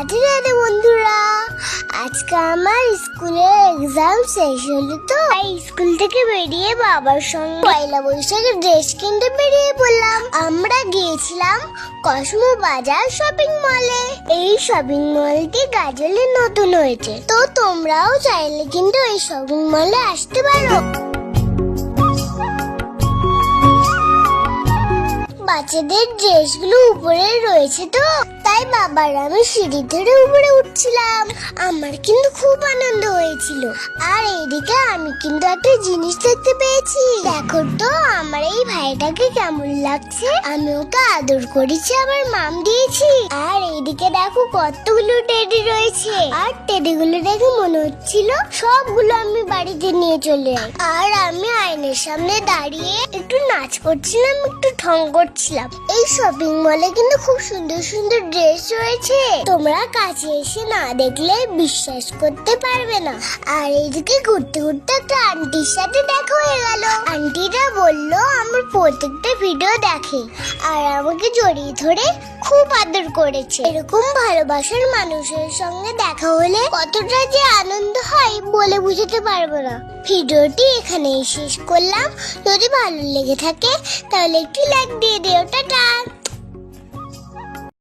রাধে রাধে বন্ধুরা। আজকে আমার স্কুলের এক্সাম শেষ হলো তো। স্কুল থেকে বেরিয়ে বাবার সঙ্গে পয়লা বৈশাখের ড্রেস কিনতে বেরিয়ে পড়লাম। আমরা গিয়েছিলাম কসমো বাজার শপিং মলে এই শপিং মলটি গাজলে নতুন হয়েছে। তো তোমরাও চাইলে কিন্তু এই শপিং মলে আসতে পারো। বাচ্চাদের ড্রেসগুলো উপরে রয়েছে তো। তাই বাবার আমি সিঁড়ি ধরে উপরে উঠছিলাম। আমার কিন্তু খুব আনন্দ হয়েছিল আর এইদিকে আমি কিন্তু একটা জিনিস দেখতে পেয়েছি। দেখো তো, আমার এই ভাইটাকে কেমন লাগছে? আমি ওকে আদর করেছি, আবার মাম দিয়েছি। আর এইদিকে দেখো কতগুলো টেডি রয়েছে। আর টেডিগুলো দেখে মনে হচ্ছিল সবগুলো আমি বাড়িতে নিয়ে চলে আর আমি আয়নের সামনে দাঁড়িয়ে একটু নাচ করছিলাম, একটু ঠং করছিলাম। এই শপিং মলে কিন্তু খুব সুন্দর সুন্দর ড্রেস রয়েছে। তোমরা কাছে এসে না দেখলে বিশ্বাস করতে পারবে না। আর এইদিকে ঘুরতে ঘুরতে একটা আন্টির সাথে দেখা হয়ে গেল। আন্টিটা বলল, আমার প্রত্যেকটা ভিডিও দেখে আর আমাকে জড়িয়ে ধরে খুব আদর করেছে। এরকম ভালোবাসার মানুষের সঙ্গে দেখা হলে কতটা যে আনন্দ হয় বলে বুঝতে পারব না। ভিডিওটি এখানেই শেষ করলাম। যদি ভালো লেগে থাকে, তাহলে একটি লাইক দিয়ে দিও। টাটা!